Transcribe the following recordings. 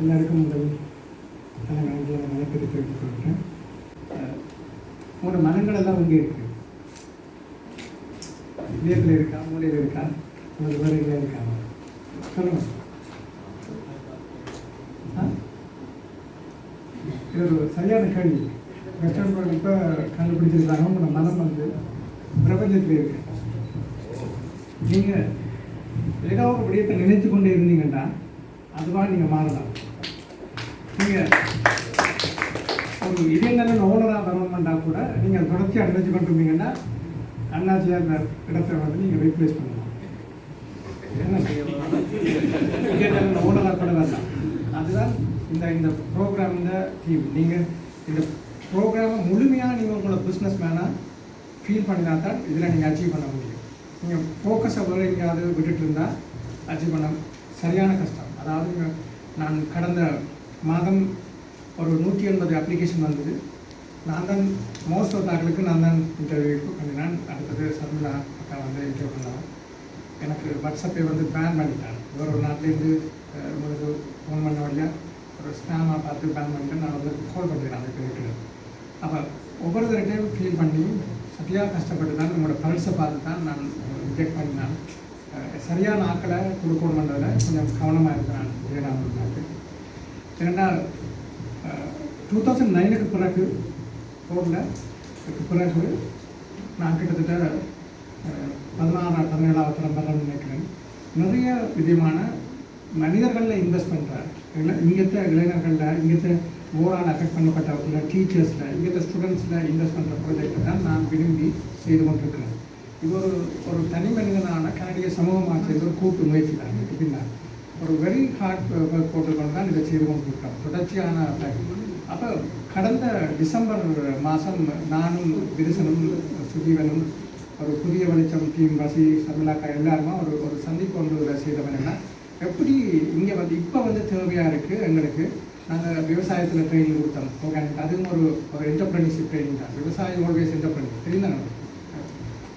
எல்லாருக்கும் முதல் நன்றியை வணக்கத்தை தெரிவித்துக் கொள்கிறேன் உங்களோட மனங்கள் எல்லாம் இங்கே இருக்கு. இதயத்தில் இருக்கா மூலையில் இருக்கா அல்லது வேறு இருக்கா? சொல்லுங்க. ஆ? இது ஒரு சரியான கேள்வி. வெஸ்டர்ன் இப்போ கண்டுபிடிச்சிருக்காங்க. உங்களோட மனம் வந்து பிரபஞ்சத்தில் இருக்கு. நீங்கள் ஏதாவது ஒரு விடயத்தை நினைத்து கொண்டே இருந்தீங்கன்னா அதுவா நீங்கள் மாறலாம். நீங்கள் ஒரு இதயங்களின் ஓனராக வரணும்னா கூட நீங்கள் தொடர்ச்சியாக நினைச்சு கொண்டு அண்ணாச்சியார் இடத்தை வந்து நீங்கள் ரீப்ளேஸ் பண்ணலாம். என்ன ஓனராக கூட வரலாம். அதுதான் இந்த இந்த ப்ரோக்ராம் இந்த டீம் நீங்கள் இந்த ப்ரோக்ராமை முழுமையாக நீங்கள் உங்களோட பிஸ்னஸ் மேனாக ஃபீல் பண்ணினா தான் இதில் நீங்கள் அச்சீவ் பண்ண முடியும். நீங்கள் ஃபோக்கஸை வர எங்கேயாவது விட்டுட்டு இருந்தால் அச்சீவ் பண்ண சரியான கஷ்டம். அதாவது நான் கடந்த மாதம் ஒரு நூற்றி எண்பது அப்ளிகேஷன் வந்தது. நான் தான் மோஸ்ட் ஆஃப் தாக்களுக்கு நான் தான் இன்டர்வியூ பண்ணினேன் அடுத்தது சர்மிளா அக்கா வந்து இன்டர்வியூ பண்ணாங்க. எனக்கு வாட்ஸ்அப்பை வந்து பேன் பண்ணிட்டாங்க. வேறு ஒரு நாட்டிலேருந்து உங்களுக்கு ஃபோன் பண்ண வழியாக ஒரு ஸ்பேமாக பார்த்து பேன் பண்ணிட்டு நான் வந்து கால் பண்ணுறேன் அந்த பேருக்கு அப்போ ஒவ்வொரு தடவையும் ஃபீல் பண்ணி சரியாக கஷ்டப்பட்டு தான் நம்மளோட பல்ஸை பார்த்து தான் நான் ரிஜெக்ட் பண்ணினேன். சரியான ஆக்களை கொடுக்கணுன்றதில் கொஞ்சம் கவனமாக இருக்கிறேன். நாட்டு ஏன்னா டூ தௌசண்ட் நைனுக்கு பிறகு போர்டில் பிறகு நான் கிட்டத்தட்ட அஹ், பதினாறாம் பதினேழாவது தரம் நினைக்கிறேன். நிறைய விதமான மனிதர்களில் இன்வெஸ்ட் பண்ணுறார் இங்கத்த இளைஞர்களில் இங்கத்த ஓரால் அஃபெக்ட் பண்ணப்பட்டவர்களில் டீச்சர்ஸில் இங்கத்த ஸ்டூடெண்ட்ஸில் இன்வெஸ்ட் பண்ணுற ப்ராஜெக்டை தான் நான் விரும்பி செய்து கொண்டிருக்கிறேன். இது ஒரு ஒரு தனி மனிதனான கனடிய சமூகமாக சேர்ந்த ஒரு கூட்டு முயற்சி தான் இதுக்கு பின்னால். ஒரு வெரி ஹார்ட் ஒர்க் போட்டுக்கொண்டு தான் இதை செய்து கொண்டிருக்கிறோம் தொடர்ச்சியான அப்போ கடந்த டிசம்பர் மாதம் நானும் விரிசனும் சுஜீவனும் ஒரு புதிய வெளிச்சம் டீம் வசி சர்மிலாக்கா எல்லாருமே ஒரு ஒரு சந்திப்பு ஒன்று செய்தவன் எப்படி இங்கே வந்து இப்போ வந்து தேவையாக இருக்குது எங்களுக்கு? நாங்கள் விவசாயத்தில் ட்ரைனிங் கொடுத்தோம். ஆர்கானிக் அதுவும் ஒரு ஒரு என்டர்பிரனிஷிப் ட்ரைனிங் தான். விவசாயம் ஆல்வேஸ் என்டர்பிரனிஷ் தெரியுதானே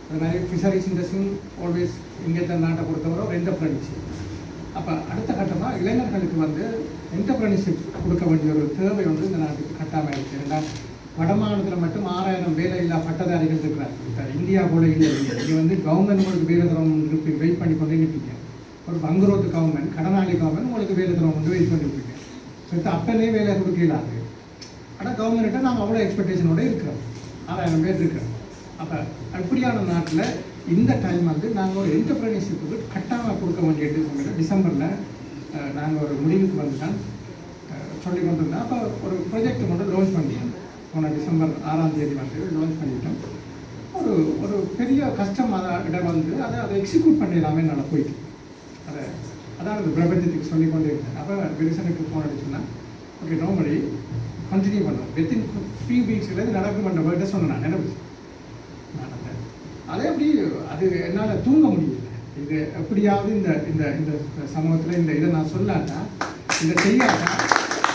அது மாதிரி ஃபிஷரிஸ் இண்டஸ்ட்ரியும் ஆல்வேஸ் இங்கே தான் நாட்டை பொறுத்தவரை ஒரு என்டர்பிரனிஷிப் அப்போ அடுத்த கட்டமாக இளைஞர்களுக்கு வந்து என்டர்பிரினர்ஷிப் கொடுக்க வேண்டிய ஒரு தேவை வந்து இந்த நாட்டுக்கு கட்டாமல் இருக்குது ஏன்னா வட மாநிலத்தில் மட்டும் ஆறாயிரம் வேலை இல்லா பட்டதாரிகள் இருக்கிறாங்க. இப்ப இந்தியா போல இல்லை. இங்கே வந்து கவர்மெண்ட் உங்களுக்கு வேலை தரம் இருப்பி வெயிட் பண்ணி கொண்டே நிற்பீங்க ஒரு பங்குரோத்து கவர்மெண்ட் கடனாளி கவர்மெண்ட் உங்களுக்கு வேலை தரம் வந்து வெயிட் பண்ணி இருப்பீங்க ஸோ இப்போ அப்போலே வேலை கொடுக்கலாது ஆனால் கவர்மெண்ட்டை நாங்கள் அவ்வளோ எக்ஸ்பெக்டேஷனோட இருக்கிறோம். ஆறாயிரம் பேர் இருக்கிறோம். அப்போ அப்படியான நாட்டில் இந்த டைம் வந்து நாங்கள் ஒரு என்டர்பிரனிஷிப்புக்கு கட்டாக கொடுக்க வேண்டியது டிசம்பர் டிசம்பரில் நாங்கள் ஒரு முடிவுக்கு வந்துட்டோம். சொல்லி கொண்டிருந்தோம் அப்போ ஒரு ப்ரொஜெக்ட் மட்டும் லான்ச் பண்ணிட்டோம். போன டிசம்பர் ஆறாம் தேதி வந்து லான்ச் பண்ணிட்டோம். ஒரு ஒரு பெரிய கஷ்டம் அதை இடம் வந்து அதை அதை எக்ஸிக்யூட் பண்ணிடலாமே நான் போயிட்டு. அதை அதான் அந்த பிரபஞ்சத்துக்கு சொல்லி கொண்டே இருந்தேன் அப்போ விரிசனுக்கு ஃபோன் அடிச்சுன்னா ஓகே நோமடி கண்டினியூ பண்ணுவோம் வித்தின் ஃபியூ வீக்ஸ்லேருந்து நடக்கும் நடக்குமென்ற வேர்டை சொன்னேன் நான். நினைவு அதே எப்படி அது என்னால் தூங்க முடியல. இது எப்படியாவது இந்த இந்த இந்த சமூகத்தில் இந்த இதை நான் சொல்லாட்டா இதை செய்யாட்டா?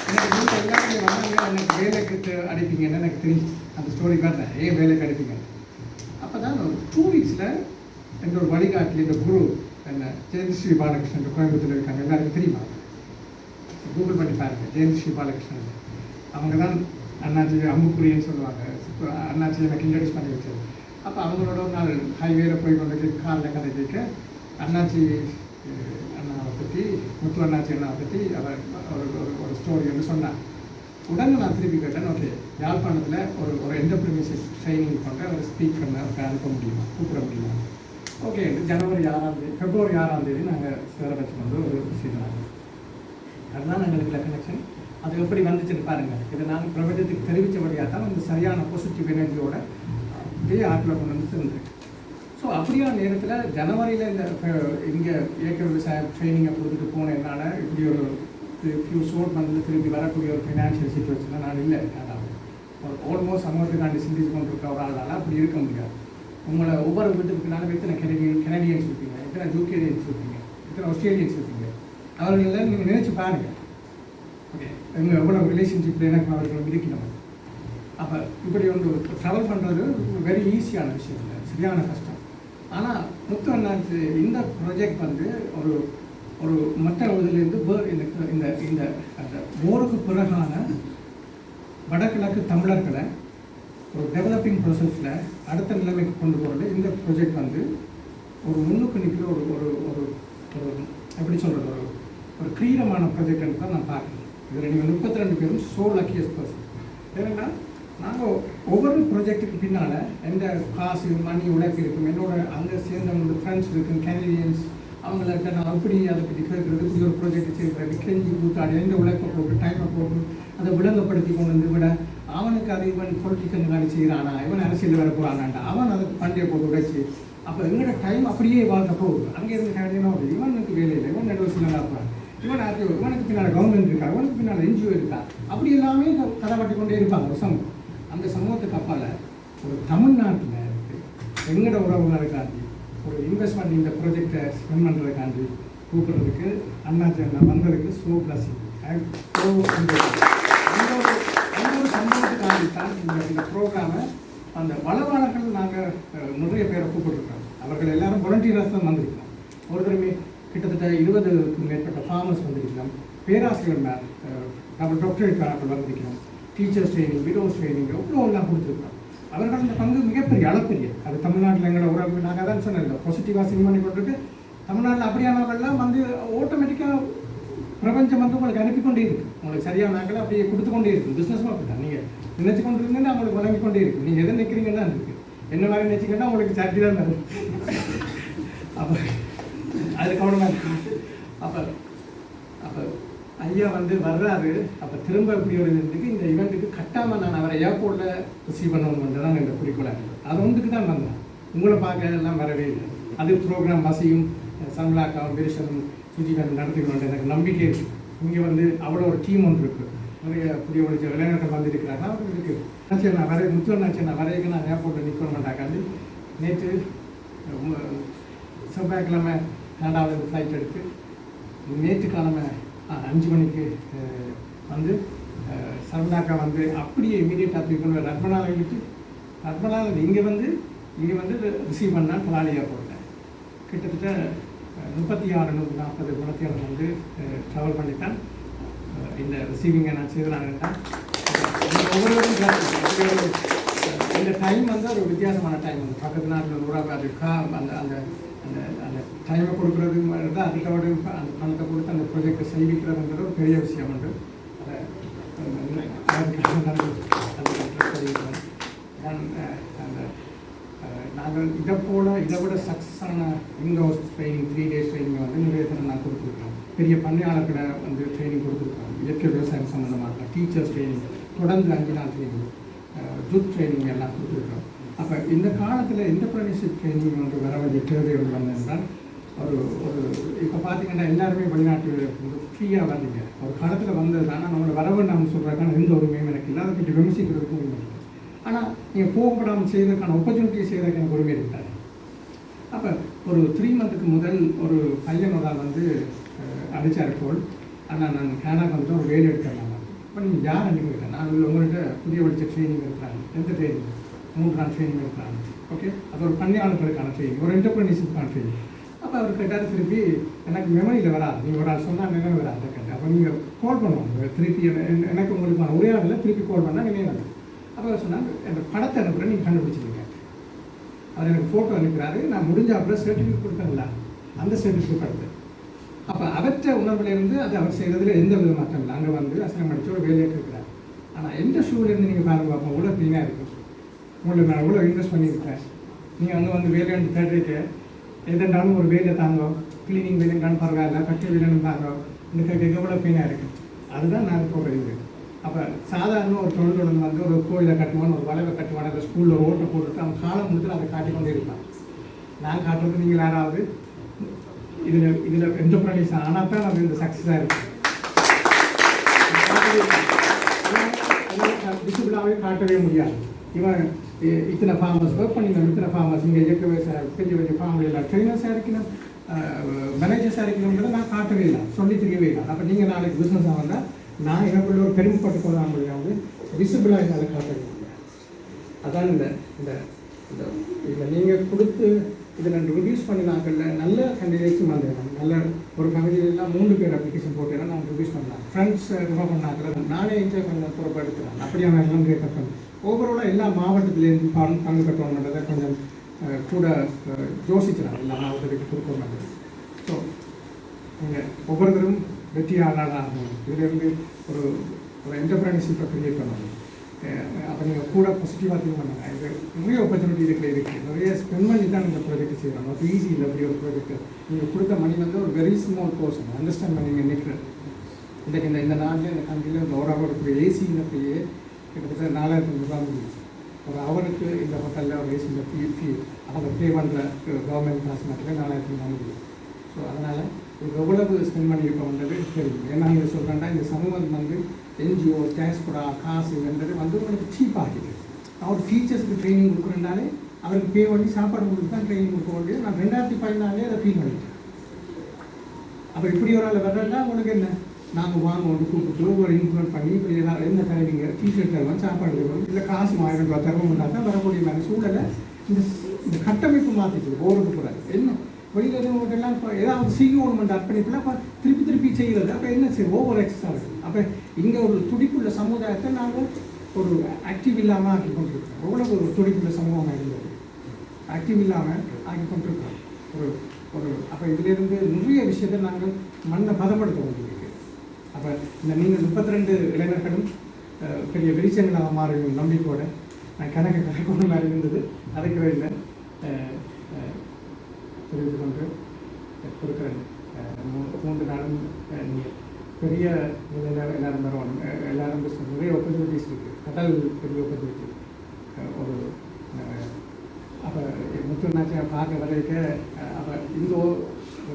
எனக்கு நீங்கள் எல்லாருமே வந்தாங்க எனக்கு வேலைக்கு அடிப்பீங்கன்னு எனக்கு தெரியும் அந்த ஸ்டோரி வரல ஏன் வேலைக்கு அடிப்பீங்க? அப்போ தான் ஒரு டூ வீக்ஸில் என்ற வழிகாட்டில் இந்த குரு என்ன ஜெயந்தி பாலகிருஷ்ணன் கோயம்புத்தூர் இருக்காங்க. எல்லாருக்கும் தெரியுமா? கூகுள் பண்ணி பாருங்க. ஜெயந்தி பாலகிருஷ்ணன். அவங்க தான் அண்ணாச்சி அம்புக்குரியன்னு சொல்லுவாங்க. அண்ணாச்சி எனக்கு இன்ட்ரடியூஸ் பண்ணி வச்சது. அப்போ அவங்களோட ஒரு நாள் ஹைவேல போய் கொண்டு காலில் கதை அண்ணாச்சி அண்ணாவை பற்றி முத்து அண்ணாச்சி அண்ணாவை பற்றி அவர் ஒரு ஒரு ஸ்டோரி ஒன்று சொன்னார் உடனே நான் திருப்பி கேட்டேன் ஓகே யாழ்ப்பாணத்தில் ஒரு ஒரு என்டர்பிரினர்ஷிப் ட்ரைனிங் பண்ணுற ஒரு ஸ்பீக்கர் அவருக்கு அனுப்ப முடியுமா? கூப்பிட முடியுமா? ஓகே ஜனவரி ஆறாம் தேதி பிப்ரவரி ஆறாம் தேதி நாங்கள் சேர வந்து ஒரு செய்தாங்க அதுதான் எங்களுக்கு கனெக்ஷன் அது எப்படி வந்துச்சுன்னு பாருங்கள் இதை நான் பிரபஞ்சத்துக்கு தெரிவித்தபடியாக தான் அந்த சரியான பாசிட்டிவ் எனர்ஜியோட அப்படியே ஆற்றில் கொண்டு வந்து திறந்துருக்கு. ஸோ அப்படியான நேரத்தில் ஜனவரியில் இந்த இங்கே இயக்க விவசாய ட்ரைனிங்கை கொடுத்துட்டு போனதுனால இப்படி ஒரு ஃபியூ ஷோட் வந்து திரும்பி வரக்கூடிய ஒரு ஃபினான்ஷியல் சுச்சுவேஷனில் நான் இல்லை. அதாவது ஒரு ஆல்மோஸ்ட் சமூகத்துக்காண்டி சிந்திச்சு கொண்டிருக்க ஒரு ஆளால் அப்படி இருக்க முடியாது. உங்களை ஒவ்வொரு வீட்டுக்குனாலும் எத்தனை கெனடியன் கெனடியன்ஸ் இருப்பீங்க? எத்தனை ஜூகேரியன்ஸ் இருப்பீங்க? எத்தனை ஆஸ்திரேலியன்ஸ் இருப்பீங்க? அவர்களெல்லாம் நீங்கள் நினச்சி பாருங்கள் ஓகே எங்கள் எவ்வளோ ரிலேஷன்ஷிப்பில் எனக்கு அவர்கள் இருக்கணும் அப்போ இப்படி ஒன்று ட்ராவல் பண்ணுறது வெரி ஈஸியான விஷயம் இல்லை சரியான கஷ்டம். ஆனால் முத்து அண்ணாச்சு இந்த ப்ராஜெக்ட் வந்து ஒரு ஒரு மற்ற இதுலேருந்து இந்த இந்த இந்த அந்த போருக்கு பிறகான வடகிழக்கு தமிழர்களை ஒரு டெவலப்பிங் ப்ராசஸில் அடுத்த நிலைமைக்கு கொண்டு போகிறது இந்த ப்ராஜெக்ட் வந்து ஒரு முன்னுக்கு நிற்கிற ஒரு ஒரு ஒரு ஒரு எப்படி சொல்கிறது ஒரு ஒரு கிரீடமான ப்ராஜெக்ட்னு தான் நான் பார்க்குறேன். இதில் நீங்கள் முப்பத்தி ரெண்டு பேரும் சோ லக்கியஸ்ட் பர்சன் ஏன்னா நாங்கள் ஒவ்வொரு ப்ராஜெக்ட்டுக்கு பின்னால் எந்த காசு மணி உழைப்பு இருக்கும் என்னோட அங்கே சேர்ந்தவங்களோட ஃப்ரெண்ட்ஸ் இருக்கும் கேனடியன்ஸ் அவங்கள்ட்ட நான் அப்படி அதை பற்றி கேட்குறது இப்படி ஒரு ப்ராஜெக்ட் செய்கிறது கெஞ்சி கூத்தாடி எந்த உழைப்பை போட்டு டைமை போட்டு அதை விளங்கப்படுத்தி கொண்டு வந்து விட அவனுக்கு அது இவன் பொலிட்டிக்கல் வேலை செய்கிறானா இவன் அரசியல் வர போகிறானான்டா அவன் அதை பண்டைய போட்டு உடைச்சி அப்போ எங்களோட டைம் அப்படியே வாழ்க்க போகுது. அங்கே இருந்து கேட்டீங்கன்னா இவனுக்கு வேலை இல்லை இவன் நடுவில் நல்லா இருப்பான். இவன் ஆர்டிஓ இவனுக்கு பின்னால் கவர்மெண்ட் இருக்கா இவனுக்கு பின்னால் என்ஜிஓ இருக்கா அப்படி எல்லாமே கதை கொண்டே இருப்பாங்க ஒரு சமூகம். அந்த சமூகத்துக்கு அப்பால் ஒரு தமிழ்நாட்டில் இருக்கு. எங்கட உறவுகளுக்காண்டி ஒரு இன்வெஸ்ட்மெண்ட் இந்த ப்ராஜெக்டை ஸ்பெண்ட் பண்ணுறதுக்காண்டி கூப்பிட்றதுக்கு அண்ணாச்சி அண்ணா வந்ததுக்கு ஸோ பிளஸிங் ஸோ அந்த ஒரு அந்த சம்பவத்துக்காண்டி தான் இந்த இந்த ப்ரோக்ராமை அந்த வளவாளர்கள் நாங்கள் நிறைய பேரை கூப்பிட்டுருக்கோம். அவர்கள் எல்லாரும் வாலண்டியர்ஸ் தான் வந்திருக்கோம். ஒருத்தருமே கிட்டத்தட்ட இருபதுக்கும் மேற்பட்ட ஃபார்மர்ஸ் வந்திருக்கிறோம் பேராசிரியர் டபுள் டாக்டரேட் காரர்கள் வந்திருக்கிறோம் டீச்சர்ஸ் ட்ரைனிங் விடோஸ் ட்ரைனிங் எவ்வளோ எல்லாம் கொடுத்துருக்கோம் அவர்கள் அந்த பங்கு மிகப்பெரிய அளப்பெரிய. அது தமிழ்நாட்டில் எங்களை உறவு நாங்கள் தான் சொன்னேன் பாசிட்டிவாக சிங் பண்ணி கொண்டுட்டு தமிழ்நாட்டில் அப்படியானவர்கள்லாம் வந்து ஆட்டோமேட்டிக்காக பிரபஞ்சம் வந்து உங்களுக்கு அனுப்பி கொண்டே இருக்கு. உங்களுக்கு சரியான நாட்கள் அப்படியே கொடுத்து கொண்டே இருக்கு. பிஸ்னஸும் அப்படி தான் நீங்கள் நினைச்சு கொண்டு இருந்தீங்கன்னா உங்களுக்கு வழங்கி கொண்டே இருக்கு. நீங்கள் எதை நிற்கிறீங்கன்னு இருக்குது இருக்கு. என்ன மாதிரி நினைச்சிங்கன்னா உங்களுக்கு சரி தான் அப்போ அதுக்கு கவனமாக அப்போ ஐயா வந்து வர்றாரு. அப்போ திரும்ப இப்படி ஒரு இதுக்கு இந்த இவெண்ட்டுக்கு கட்டாமல் நான் அவரை ஏர்போர்ட்டில் ரிசீவ் பண்ணணும்ன்றது தான் இந்த குறிக்கோளாக இருந்தது அது ஒன்றுக்கு தான் வந்தேன் உங்களை பார்க்க எல்லாம் வரவே இல்லை. அது ப்ரோக்ராம் வசியும் சம்லாக்காவும் பேஷனும் சுஜிகான் நடத்திக்கணும் எனக்கு நம்பிக்கை இருக்குது இங்கே வந்து அவ்வளோ ஒரு டீம் ஒன்று இருக்குது நிறைய புதிய ஒழிச்ச விளையாட்டுகள் வந்திருக்கிறாங்க அவருக்கு இருக்கு சரி நான் வரைய முத்துவண்ணாச்சி நான் வரையக்கு நான் ஏர்போர்ட்டில் நிற்க மாட்டாக்காண்டு நேற்று செவ்வாய்க்கிழமை ரெண்டாவது ஃப்ளைட் எடுத்து நேற்று கிழமை அஞ்சு மணிக்கு வந்து சரவணாக்கா வந்து அப்படியே இமீடியட்டாக தூக்கி கொண்டு போய் ரத்மனால விட்டு ரத்மனால இங்கே வந்து இங்கே வந்து ரிசீவ் பண்ணால் பலாலியாக போட்டேன். கிட்டத்தட்ட முப்பத்தி ஆறு நூற்றி நாற்பது குணத்தியாளர் வந்து ட்ராவல் பண்ணித்தான். இந்த ரிசீவிங்கை நான் செய்கிறாங்கட்டான் ஒவ்வொருவரும் இந்த டைம் வந்து ஒரு வித்தியாசமான டைம் வந்து பக்கத்து நாட்டில் உறவு இருக்கா அந்த அந்த அந்த அந்த டைமை கொடுக்குறது தான் அதுக்கோட அந்த பணத்தை கொடுத்து அந்த ப்ராஜெக்டை செய்விக்கிறதுன்றது ஒரு பெரிய விஷயம் உண்டு. அதை நாங்கள் இதை போல இதை விட சக்ஸஸான in house training three days training வந்து நிறைய நான் கொடுத்துருக்கோம் பெரிய பண்ணையாளர்களை வந்து ட்ரைனிங் கொடுத்துருக்கோம் இயற்கை விவசாயம் சம்மந்தமாக டீச்சர்ஸ் ட்ரைனிங் தொடர்ந்து அஞ்சு நாள் ட்ரைனிங் ஜூத் ட்ரைனிங் எல்லாம் கொடுத்துருக்கோம் அப்போ இந்த காலத்தில் எந்த ப்ரொவிஷன் ட்ரைனிங் ஒன்று வர வேண்டிய தேவைகள் என்றால் ஒரு ஒரு இப்போ பார்த்தீங்கன்னா எல்லாருமே வெளிநாட்டு ஃப்ரீயாக வந்தீங்க ஒரு காலத்தில் வந்தது ஆனால் நம்மளை வர வேண்டாம்னு சொல்கிறதுக்கான எந்த உரிமையும் எனக்கு இல்லை அதை பற்றி விமர்சிக்கிறதுக்கும் உரிமை இல்லை. ஆனால் நீங்கள் போகப்படாமல் செய்வதற்கான ஒப்பர்ச்சுனிட்டி செய்கிறதுக்கு எனக்கு உரிமை இருக்காது அப்போ ஒரு த்ரீ மந்த்துக்கு முதல் ஒரு பையன் ஒரு வந்து அடித்தார் போல். ஆனால் நான் கேனாக்கு வந்து ஒரு வேலை எடுத்துடலாம் இப்போ நீங்கள் யார் அனுப்பிவிட்டேன் நான் உங்கள்கிட்ட புதிய படித்த ட்ரைனிங் இருக்கிறாங்க எந்த ட்ரைனிங் மூன்று நாள் ட்ரைனிங் இருக்கிறாங்க ஓகே அது ஒரு பணியாளர்களுக்கான ட்ரைனிங் ஒரு என்டர்பிரினிஷிப்கான ட்ரைனிங் அப்போ அவர் கேட்டார் திருப்பி எனக்கு மெமரியில் வராது. நீங்கள் ஒரு ஆள் சொன்னால் நினைவு வராது கேட்டேன் அப்போ நீங்கள் கால் பண்ணுவாங்க. திருப்பி எனக்கு உங்களுக்கான உரையாடலை திருப்பி கால் பண்ணால் நினைவு அப்போ அவர் சொன்னாங்க அந்த படத்தை அனுப்புகிறேன் நீங்கள் கண்டுபிடிச்சிருங்க. அவர் எனக்கு ஃபோட்டோ அனுப்புகிறாரு நான் முடிஞ்ச அப்புறம் சர்டிஃபிகேட் கொடுத்தேன்ல அந்த சர்டிஃபிகேட் எடுத்து அப்போ அவற்ற உணர்வுலேருந்து அது அவர் செய்கிறதுல எந்த வித மாற்றம் இல்லை. அங்கே வந்து அசனம் அடிச்சு ஒரு இருக்கிறார். ஆனால் எந்த ஷூலேருந்து நீங்கள் பாருங்க பார்ப்போம் எவ்வளோ க்ளீனாக இருக்கும் உங்களுக்கு நான் எவ்வளோ இன்வெஸ்ட் பண்ணியிருக்கேன்? நீங்கள் வந்து வந்து வேலைன்னு தேடுறீங்க. எதுண்டாலும் ஒரு வேலை தாங்க. க்ளீனிங் வேலைன்றாலும் பரவாயில்ல. கட்டி வேலைன்னு தாங்க இந்த கேட்க எவ்வளோ பெயினாக இருக்குது அதுதான் நான் இப்போ இது. அப்போ சாதாரண ஒரு தொழிலுடன் வந்து ஒரு கோயிலை கட்டுவான் ஒரு வளைவை கட்டுவான் அந்த ஸ்கூலில் ஓட்டை போட்டுட்டு அவன் காலம் முழுக்க அதை காட்டி கொண்டே இருப்பான். நான் காட்டுறது நீங்கள் யாராவது? இதில் இதில் என்டர்பிரைஸ் ஆனால் தான் அது இந்த சக்ஸஸாக இருக்கும் விசிபிளாகவே காட்டவே முடியாது. இவன் இத்தனை ஃபார்மர்ஸ் ஒர்க் பண்ணிக்கணும் இத்தனை ஃபார்மர்ஸ் இங்கே இயக்க விவசாயம் பெரிய பெரிய ஃபார்மில் ட்ரெயினர்ஸாக இருக்கணும்? மேனேஜர்ஸாக இருக்கணுங்கிறத நான் காட்டவே இல்லை சொல்லி தெரியவே இல்லை. அப்போ நீங்கள் நாளைக்கு பிஸ்னஸாக வந்தால் நான் எனக்குள்ள ஒரு பெருமைப்பட்டு கொள்ள முடியாது விசிபிளாக என்னால் காட்டவே முடியாது அதான் இந்த இந்த இந்த இதில் நீங்கள் கொடுத்து இதை நான் ரிவ்யூஸ் பண்ணினாக்கல்ல நல்ல கேண்டிடேட்ஸும் வந்துடுறேன் நல்ல ஒரு ஃபேமிலியெல்லாம் மூணு பேர் அப்ளிகேஷன் போட்டேன் நான் ரிவ்யூஸ் பண்ணலாம். ஃப்ரெண்ட்ஸ் ரொம்ப பண்ணாக்கல நானே என்ஜாய் பண்ண பொறுப்படுத்துகிறேன் நான் எல்லாம் கேட்க ஓவராலாக எல்லா மாவட்டத்திலேருந்து பங்கு பங்கு பெற்றவங்கன்றதை கொஞ்சம் கூட யோசிக்கிறாங்க. எல்லா மாவட்டத்துக்கு கொடுக்கணும் ஸோ நீங்கள் ஒவ்வொருத்தரும் வெற்றியாளராக ஆகணும். இதிலிருந்து ஒரு ஒரு என்டர்பிரினர்ஷிப்பை கிரியேட் பண்ணணும். அப்போ நீங்கள் கூட பாசிட்டிவாக திங்க் பண்ணுங்க. இது நிறைய ஆப்பர்ச்சுனிட்டி இருக்கிற இருக்குது நிறைய ஸ்பெண்ட் பண்ணி தான் இந்த ப்ராஜெக்ட் செய்யணும் அப்போ ஈஸி இல்லை அப்படி ஒரு ப்ராஜெக்ட் நீங்கள் கொடுத்த மணி வந்து ஒரு வெரி ஸ்மால் போர்ஷன் அண்டர்ஸ்டாண்ட் பண்ணி நீங்கள் நிற்கிற இன்றைக்கு இந்த இந்த நாட்டில் இந்த கண்ட்ரியில் இந்த ஓடாக ஏசி இன்னப்பையே கிட்டத்தட்ட நாலாயிரத்தி ரூபாய் முடிஞ்சு ஒரு அவருக்கு இந்த ஹோட்டலில் ஒரு ஏசி இந்த அவங்க பே பண்ணுற கவர்மெண்ட் காசு மட்டுமே நாலாயிரத்தி ரூபாய் முடியும் ஸோ அதனால் எவ்வளவு ஸ்பெண்ட் பண்ணியிருக்கோன்றது தெரியும். ஏன்னா இங்கே சொல்கிறேன்னா இந்த சமூகம் வந்து என்ஜிஓ டேஸ்புரா காசு என்றது வந்து உங்களுக்கு சீப் ஆகிடுது அவர் டீச்சர்ஸ்க்கு ட்ரைனிங் கொடுக்குறனாலே அவருக்கு பே பண்ணி சாப்பாடு கொடுத்து தான் ட்ரைனிங் கொடுக்க வேண்டியது. நான் ரெண்டாயிரத்தி பதினாலே அதை ஃபீல் பண்ணிட்டேன். அப்போ இப்படி ஒரு ஆள் வர்றதுனா உங்களுக்கு என்ன? நாங்கள் வாங்க வந்து கூப்பிட்டு ஒரு இன்ஃப்ளூட் பண்ணி இப்படி ஏதாவது என்ன தருவீங்க டிஷர்ட் தருவோம் சாப்பாடு தருவோம் இல்லை காசு ஆயிரம் ரூபாய் தருவோம்னா தான் வரக்கூடிய மாதிரி சூழலை இந்த இந்த கட்டமைப்பு மாற்றிட்டு போகிறது கூடாது என்ன? வெளியில் இருக்கவங்கெல்லாம் இப்போ ஏதாவது செய்யணும் அர்ப்பணிப்பில் அப்போ திருப்பி திருப்பி செய்கிறது. அப்போ என்ன செய்யும் ஓவர் எக்ஸசைஸ் அப்போ இங்கே ஒரு துடிப்புள்ள சமுதாயத்தை நாங்கள் ஒரு ஆக்டிவ் இல்லாமல் ஆக்கி கொண்டிருக்கோம் அவ்வளோ ஒரு துடிப்புள்ள சமூகமாக இருந்தது? ஆக்டிவ் இல்லாமல் ஆக்கி கொண்டிருக்கோம் ஒரு ஒரு அப்போ இதிலிருந்து நிறைய விஷயத்தை நாங்கள் மண்ணை பதப்படுத்த முடியும் அப்போ இந்த நீங்கள் முப்பத்தி ரெண்டு இளைஞர்களும் பெரிய வெளிச்சங்களாக மாறும் நம்பிக்கையோட நான் கணக்கு கணக்கு மாதிரி இருந்தது. அதுக்கு இல்லை தெரிவித்து கொண்டு கொடுக்குறேன். மூன்று நாளும் நீங்கள் பெரிய நிலையில் எல்லாரும் வரணும் எல்லாரும் நிறைய ஆப்பர்ச்சுனிட்டிஸ் இருக்குது கடல் பெரிய ஆப்பர்ச்சுனிட்டி ஒரு அப்போ முத்துனாச்சியை பார்க்க வரைக்க அப்போ இந்த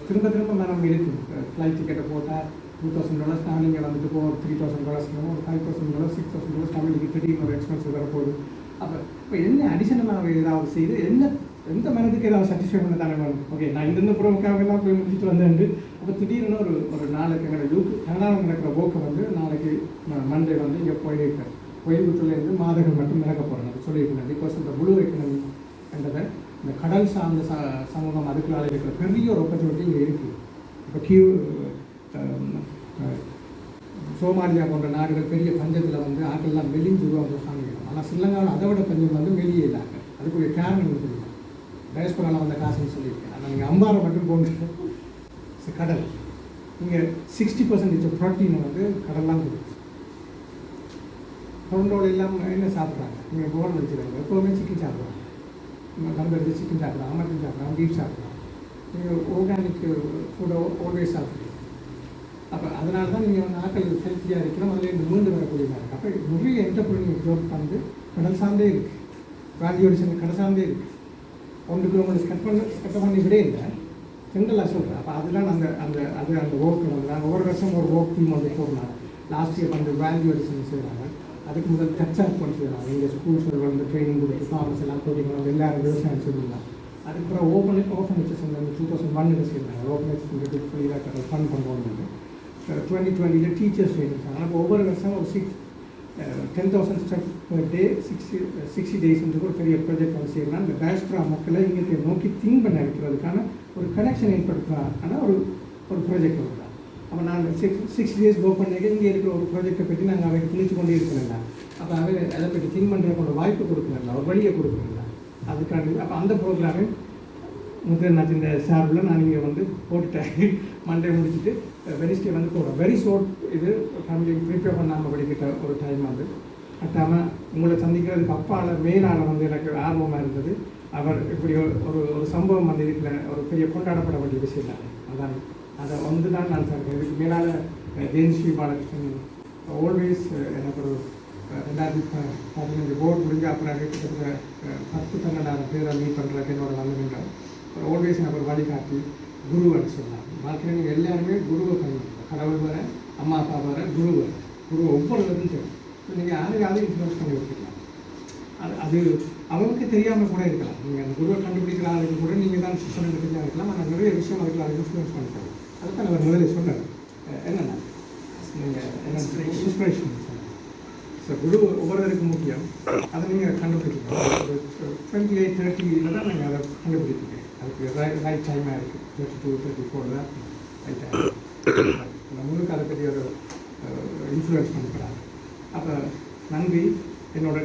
திரும்ப திரும்ப மனம் இருக்குது ஃப்ளைட் டிக்கெட்டை போட்டால் டூ தௌசண்ட் டாலர்ஸ் ட்ராவலிங் இங்கே வந்துட்டு போ த்ரீ தௌசண்ட் டாலர்ஸ் ஒரு five thousand dollars six thousand dollars ஃபேமிலிக்கு திடீர்னு ஒரு எக்ஸ்பென்ஸ் வரப்போகுது அப்போ இப்போ என்ன அடிஷனலாக ஏதாவது செய்து என்ன எந்த மனதுக்கு ஏதாவது சாட்டிஸ்ஃபை பண்ண தானே வேணும்? ஓகே நான் இந்த புறமுக்காகலாம் போய் முடிச்சுட்டு வந்தேன் அப்போ திடீர்னு ஒரு ஒரு நாளைக்கு எங்களோட யூக் கனடாவில் நடக்கிற போக்கை வந்து நாளைக்கு மண்டே வந்து இங்கே போயிருக்கேன். கோயம்புத்தூர்லேருந்து மாதங்கள் மட்டும் நடக்க போகிறேன் அது சொல்லியிருக்கேன். பிகாஸ் இந்த முழு எக்கனமி என்றதை இந்த கடல் சார்ந்த ச சமூகம் அதுக்குள்ளால இருக்கிற பெரிய ஒரு ஆப்பர்ச்சுனிட்டி இங்கே இருக்குது இப்போ கியூ சோமாலியா போன்ற நாடுகள் பெரிய பஞ்சத்தில் வந்து ஆட்கள்லாம் மெலிஞ்சு ரூபா சாமிக்கணும் ஆனால் ஸ்ரீலங்காவில் அதை விட பஞ்சம் வந்து வெளியே இல்லாங்க அதுக்குரிய காரணம் எனக்கு தெரியும் டயஸ்போராவில் வந்த காசுன்னு சொல்லியிருக்கேன். ஆனால் நீங்கள் அம்பாறை மட்டும் போங்க. கடல். இங்கே சிக்ஸ்டி பர்சன்டேஜ் ப்ரோட்டீனை வந்து கடல்லாம் கொடுக்குது. டொரண்டோவில் இல்லாமல் என்ன சாப்பிட்றாங்க? நீங்கள் போர்டு வச்சுருக்காங்க. எப்போவுமே சிக்கன் சாப்பிட்றாங்க. நம்பருக்கு சிக்கன் சாப்பிட்றாங்க மட்டன் சாப்பிட்றாங்க பீஃப் சாப்பிட்றாங்க. நீங்கள் ஆர்கானிக் ஃபுட்டை ஆல்வேஸ் சாப்பிட்றீங்க. அப்போ அதனால தான் நீங்கள் வந்து ஆட்களுக்கு ஹெல்த்தியாக இருக்கணும். அதில் இருந்து மீண்டு வரக்கூடியதாக இருக்குது அப்போ நிறைய என்டர்பிரினியர் ஜோப் வந்து கடல் சார்ந்தே இருக்குது வேல்யூடிஷன் கடல் சார்ந்தே இருக்குது ஒன்று கிலோமீட்டர் கட் பண்ண கட் பண்ணி விட இல்லை. செங்கலாக சொல்கிறேன் அப்போ அதெல்லாம் அந்த அந்த அது அந்த ஒர்க் வந்து நாங்கள் ஒவ்வொரு வருஷம் ஒரு ஒர்க் டீம் வந்து போடுறாங்க. லாஸ்ட் இயர் வந்து வேல்யூ அடிஷன் செய்கிறாங்க அதுக்கு முதல் டச் அப் பண்ணி செய்கிறாங்க இங்கே ஸ்கூல்ஸ் வந்து ட்ரைனிங் கொடுத்து ஃபார்மஸ் எல்லாம் கூட்டிட்டு வந்து எல்லாரும் விவசாயம் சொல்லுவாங்க அதுக்கப்புறம் ஓப்பன் ஓப்பனேஜஸ் வந்து டூ தௌசண்ட் ஒன்னில் செய்கிறாங்க ஓப்பனேஜஸ் ஃப்ரீயாக ஃபண்ட் பண்ணுவோம் டுவெண்ட்டி டுவெண்ட்டியில் டீச்சர்ஸ் ட்ரைனிங் அப்போ ஒவ்வொரு வருஷம் ஒரு six ten thousand step per day sixty sixty டேஸ்ன்றது ஒரு பெரிய ப்ராஜெக்ட் வந்து செய்யலாம். இந்த டயஸ்பரா மக்களை இங்கே நோக்கி திங்க் பண்ண வைக்கிறதுக்கான ஒரு கனெக்ஷன் ஏற்படுத்துறதுக்கான ஒரு ஒரு ப்ராஜெக்ட் வருது அப்போ நான் சிக்ஸ் சிக்ஸ் டேஸ் ஒர்க் பண்ணிக்க இங்கே இருக்கிற ஒரு ப்ராஜெக்டை பற்றி நாங்கள் அவை திணிச்சு கொண்டே இருக்கணும்ல அப்போ அவை அதை பற்றி திங்க் பண்ணுறதுக்கு ஒரு வாய்ப்பு கொடுக்கணும்ல ஒரு வழியை கொடுக்கணும்ல அதுக்காண்டி அப்போ அந்த ப்ரோக்ராமே முதல் இந்த சார்பில் நான் இங்கே வந்து போட்டுட்டேன். மண்டே முடிச்சுட்டு வெனிஸ்டே வந்து போகிறோம் வெரி ஷோர்ட் இது ஃபேமிலி ப்ரிப்பேர் பண்ணாமல் படிக்கிட்ட ஒரு டைம் வந்து அட்டாமல் உங்களை சந்திக்கிறதுக்கு அப்பால மேலால வந்து எனக்கு ஆர்வமாக இருந்தது. அவர் இப்படி ஒரு ஒரு சம்பவம் வந்து இருக்கிற ஒரு பெரிய கொண்டாடப்பட வேண்டிய விஷயம் தான். அதான் அதை வந்து தான் நான் சார் இதுக்கு மேலால் ஜெயந்தி பாலகிருஷ்ணன் ஆல்வேஸ் எனக்கு ஒரு ரெண்டாயிரத்தி பதினஞ்சு போர்டு முடிஞ்ச அப்புறம் கிட்டத்தட்ட அஹ், பத்து பன்னெண்டாயிரம் பேரை மீட் பண்ணுறதுக்கு என்னோட வந்துருந்தார் ஆல்வேஸ் எனக்கு ஒரு வழிகாட்டி. குருவன் சொன்னார். வாழ்க்கையில் நீங்கள் எல்லாருமே குருவை பயன்படுத்தணும் கடவுள் வர அம்மா அப்பா வர குரு வர குரு ஒவ்வொருவரும் தெரியும். நீங்கள் யாரையாவது இன்ஃப்ளூயன்ஸ் பண்ணி விட்டுருக்கலாம் அது அது அவங்களுக்கு தெரியாமல் கூட இருக்கலாம். நீங்கள் அந்த குருவை கண்டுபிடிக்கிற ஆளுக்கு கூட நீங்கள் தான் சிஸ்டம் எடுத்துக்கலாம் இருக்கலாம். ஆனால் நிறைய விஷயம் அதுக்கு அதை இன்ஃப்ளூன்ஸ் பண்ணிக்கலாம் அதுதான் அவர் முதல்ல சொன்னார். என்னென்ன நீங்கள் என்ன இன்ஸ்பிரேஷன் ஸோ குரு ஒவ்வொருவருக்கு முக்கியம். அதை நீங்கள் கண்டுபிடிக்கலாம் ஒரு டுவெண்ட்டி எயிட் தேர்ட்டியில் தான் நாங்கள் அதை கண்டுபிடிக்கிறேன் அதுக்கு ரைட் டைமாக இருக்குது தேர்ட்டி டூ தேர்ட்டி ஃபோர் தான் ரைட் டைம் உங்களுக்கு அதை பற்றி ஒரு இன்ஃப்ளூயன்ஸ் பண்ணிக்கிறாங்க அப்போ நன்றி. என்னோட